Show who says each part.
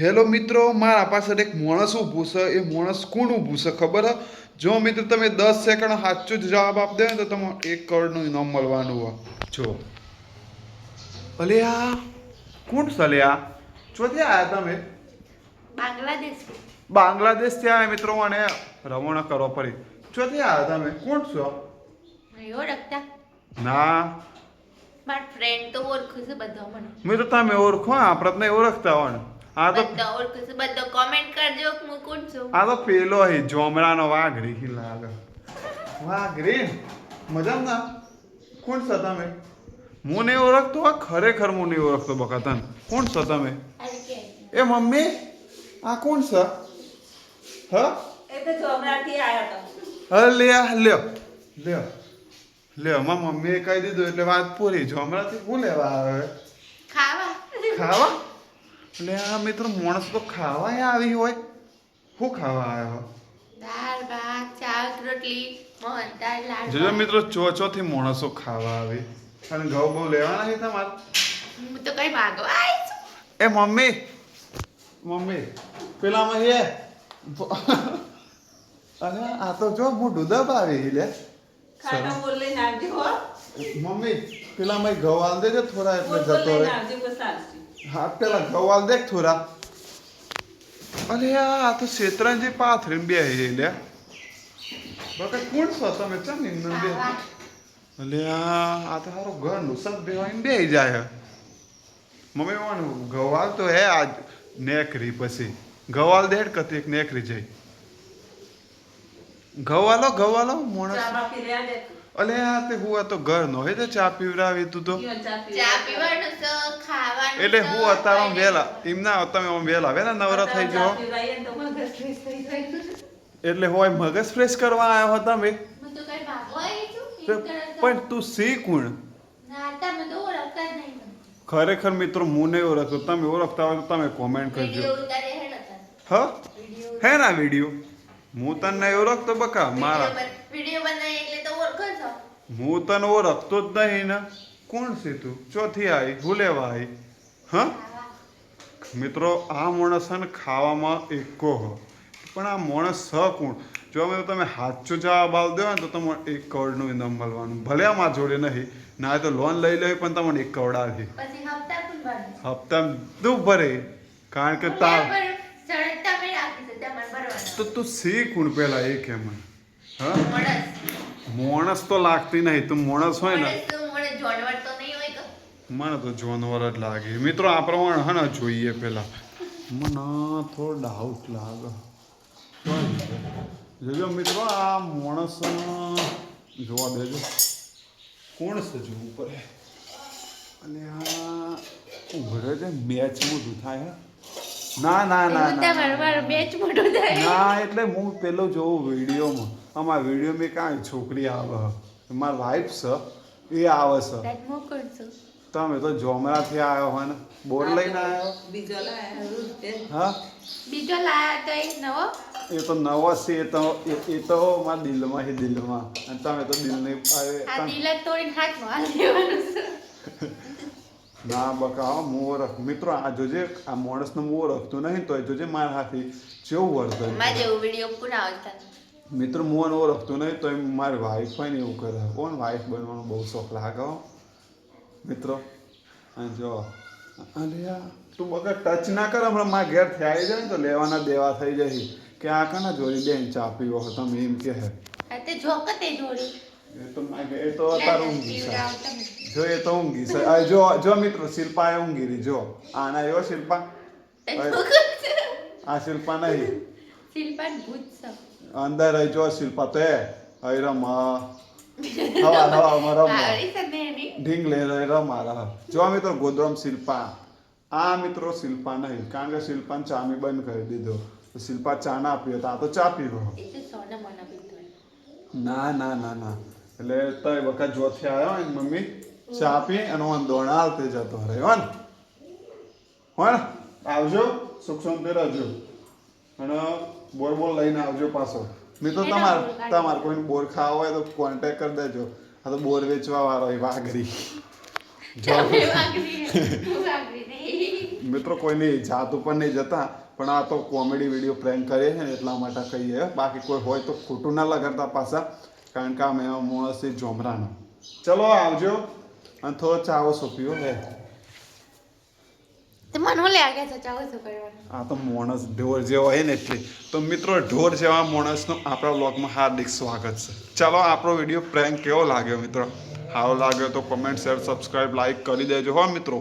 Speaker 1: Hello મિત્રો મારા પાછળ એક માણસ ઊભું છે એ માણસ કોણ ઊભું છે ખબર હે? જો મિત્રો તમે દસ સેકન્ડ સાચો જ જવાબ આપ દે ને તો તમારે એક કરોડનું ઇનામ મળવાનું હોય. જો. અલ્યા કોણ છે અલ્યા ચોથી આવ્યા તમે?
Speaker 2: બાંગ્લાદેશ.
Speaker 1: ત્યાં આવ્યા મિત્રો અને રવાના કરો ફરી. ચોથી આવ્યા તમે? કોણ છો? ના.
Speaker 2: મારા ફ્રેન્ડ તો ઓળખું છે બધા મને.
Speaker 1: મિત્રો તમે ઓળખો આપણે ઓળખતા હોય ને. આ તો
Speaker 2: બધા કોમેન્ટ કરજો કે હું કોણ છું?
Speaker 1: આ તો પેલો હે જોમરાનો વાઘરી લાગે. વાઘરી? મજામાં? ના કોણ છો તમે? હું નહીં ઓળખતો આ ખરેખર હું નહીં ઓળખતો બકા કોણ છો તમે? એ મમ્મી આ કોણ છે? હ?
Speaker 3: એ તો જોમરાથી આવ્યો હતો
Speaker 1: હા લે આ લ્યો. લ્યો. લ્યો માં મમ્મીએ કહી દીધું એટલે વાત પૂરી. જોમરાથી શું લેવા આવે?
Speaker 2: ખાવા.
Speaker 1: ખાવા? એટલે આ મિત્રો માણસ તો ખાવા આવી હોય. શું ખાવા આવ્યો જોજો મિત્રો ચો ચોથી માણસો ખાવા આવી. અને ઘઉં બહુ લેવાના છે તમારે?
Speaker 2: હું તો કઈ માગવા
Speaker 1: એ મમ્મી મમ્મી પેલામાં એ અરે આ તો જો મોઢું દબાવી લે.
Speaker 3: ખાટો બોલ લઈને આવજો હો.
Speaker 1: મમ્મી પેલામાં ઘઉં આંદે દેજો થોડા એટલે જતો રહે. હા, પેલા ગવાલ દેખ થોડા. અરે આ તો શેતરંજી પાથરીને બે લે. બકા કોણ છો તમે? ચમ એમને બે? અલે આ તો સારું ઘરનું સબ બેવાઈને બે જાય. મમ્મી વાનું ગવાલ તો હે આજ નેકરી પછી. ગવાલ દેડ એક નેકરી જઈ ગવાલો ગવાલો
Speaker 3: ચા
Speaker 1: મોણસ અલે આ તે. હું આ તો ઘર નો હે તે ચા પીવડાવી તું તો. એટલે હું અત્યારે વેલા એમ ના તમે આમ વેલા વેલા નવરા થઈ જાઓ. એટલે હોય મગજ ફ્રેશ કરવા આવ્યો હો તમે?
Speaker 2: તો કઈ માગવા આવી છું
Speaker 1: તો
Speaker 2: એમ તરત
Speaker 1: પણ તું સી કોણ?
Speaker 2: ના તમે તો ઓળખતા જ નહીં મને.
Speaker 1: ખરેખર મિત્રો હું નહીં ઓળખતો. તમે ઓળખતા હોય તો તમે કોમેન્ટ કરજો. હ હે ના વીડિયો? હું તને નહીં ઓળખતો બકા મારા.
Speaker 2: વીડિયો બનાવી એટલે તો ઓળખો છો.
Speaker 1: હું તને ઓળખતો જ નહીં ને. કોણ છે તું? ચોથી આવી હું લેવા આવી હા? મિત્રો આ માણસ છે ને ખાવામાં એકો હો. પણ આ માણસ સ કોણ? જો અમે તમે સાચો જવાબ આવ દો ને તો તમારે એક કરોડનું ઇનામ મળવાનું. ભલે આમાં જોડે નહીં ના તો લોન લઈ લે પણ તમને એક કરોડ આવી
Speaker 2: હપ્તા.
Speaker 1: તું ભરે? કારણ કે તા
Speaker 2: પણ શરત તમે રાખી છે તમારે ભરવાના.
Speaker 1: તો તું શીખું કોણ પેલા એ કે મને? હા?
Speaker 2: માણસ.
Speaker 1: તો લાગતી નહીં તું માણસ હોય ને? મને તો જાનવર જ લાગે. મિત્રો આ પ્રમાણે હા ને જોઈએ પેલા. મને થોડો ડાઉટ લાગે. જોજો મિત્રો આ માણસ જોવા દેજો. કોણ છે જો ઉપર? અને આ ઉભરે છે મેચ મોટું થાય હે. ના ના ના ના
Speaker 2: તમારું મારું બેચ મોટું થાય.
Speaker 1: ના એટલે હું પેલો જોઉં વિડીયોમાં. આમાં વીડિયો મેં કાંઈ છોકરી આવે. મારા વાઈફ છે. એ આવે છે. તમે તો જોમરાથી આવ્યો હોય ને. બોર લઈને આવ્યો?
Speaker 3: બીજો લાયા
Speaker 1: હા?
Speaker 2: બીજો લાયા તો એ નવો.
Speaker 1: એ તો નવો છે એ તો એ- તો મારા દિલમાં છે દિલમાં. અને તમે તો દિલ
Speaker 2: આ દિલ તોડીને હાથમાં લેવાનું છે.
Speaker 1: ના બકા મોર મિત્રો આ જોજે આ માણસને મોર હકતું નહીં તો જોજે મારા હાથી જેવું
Speaker 2: વર્તનમાં જેવું વીડિયો કોણ આવતા
Speaker 1: મિત્રો હું એને ઓળખતું નહીં તો મારી વાઈફ હોય ને એવું કરે. કોણ વાઈફ બનવાનો બહુ શોખ લાગે. મિત્રો અને જો અરે તું બગર ટચ ના કર હમણાં મારા ઘેર થયા જાય ને તો લેવાના દેવા થઈ જાય કે આ કના જોડી બેન ચા પીવો તમે એમ કે હે
Speaker 2: તે જોકતે જોડી.
Speaker 1: એ તો મારા એ તો તારું જો એ તો ઊંઘી છે આ જો જો મિત્રો શિલ્પા એ ઊંઘી રહી જો આના એવો શિલ્પા આ શિલ્પા નહીં
Speaker 2: શિલ્પા ભૂત છે.
Speaker 1: અંદર રહી જો શિલ્પા તો એ હઈ રમા હવા હવા
Speaker 2: મરમ
Speaker 1: ઢીંગ લે રે રમારા જો મિત્રો ગોદ્રમ શિલ્પા આ મિત્રો શિલ્પા નહીં કારણ કે શિલ્પાને ચામી બંધ કરી દીધો શિલ્પા ચા ના પીવો તો આ તો ચા પીવો. ના ના ના ના એટલે તય વખત જોથી આવ્યો મમ્મી ચા પી અને હું દોણા આવતે જતો રહ્યો ને? હો ને? આવજો સુખ શાંતિ રહેજો. અને બોર બોર લઈને આવજો પાછો. મિત્રો તમાર તમારે કોઈને બોર ખાવા હોય તો કોન્ટેક કરી દેજો. આ તો બોર વેચવા વાળો એ વાઘરી. મિત્રો કોઈની જાત ઉપર નહીં જતા પણ આ તો કોમેડી વીડિયો પ્રેન્ક કરીએ છે ને એટલા માટે કહીએ. બાકી કોઈ હોય તો ખોટું ના લગાડતા પાછા કારણ કે આ મેં માણસ છે જોમરાનો. ચલો આવજો. અને થોડો ચાવો
Speaker 2: ઓછો પીવો લે
Speaker 1: આ તો માણસ ઢોર જેવો હોય ને એટલે. તો મિત્રો ઢોર જેવા માણસનું આપણા બ્લોગમાં હાર્દિક સ્વાગત છે. ચાલો આપણો વીડિયો પ્રેન્ક કેવો લાગ્યો મિત્રો? સારો લાગ્યો તો કમેન્ટ શેર સબસ્ક્રાઈબ લાઈક કરી દેજો હો મિત્રો.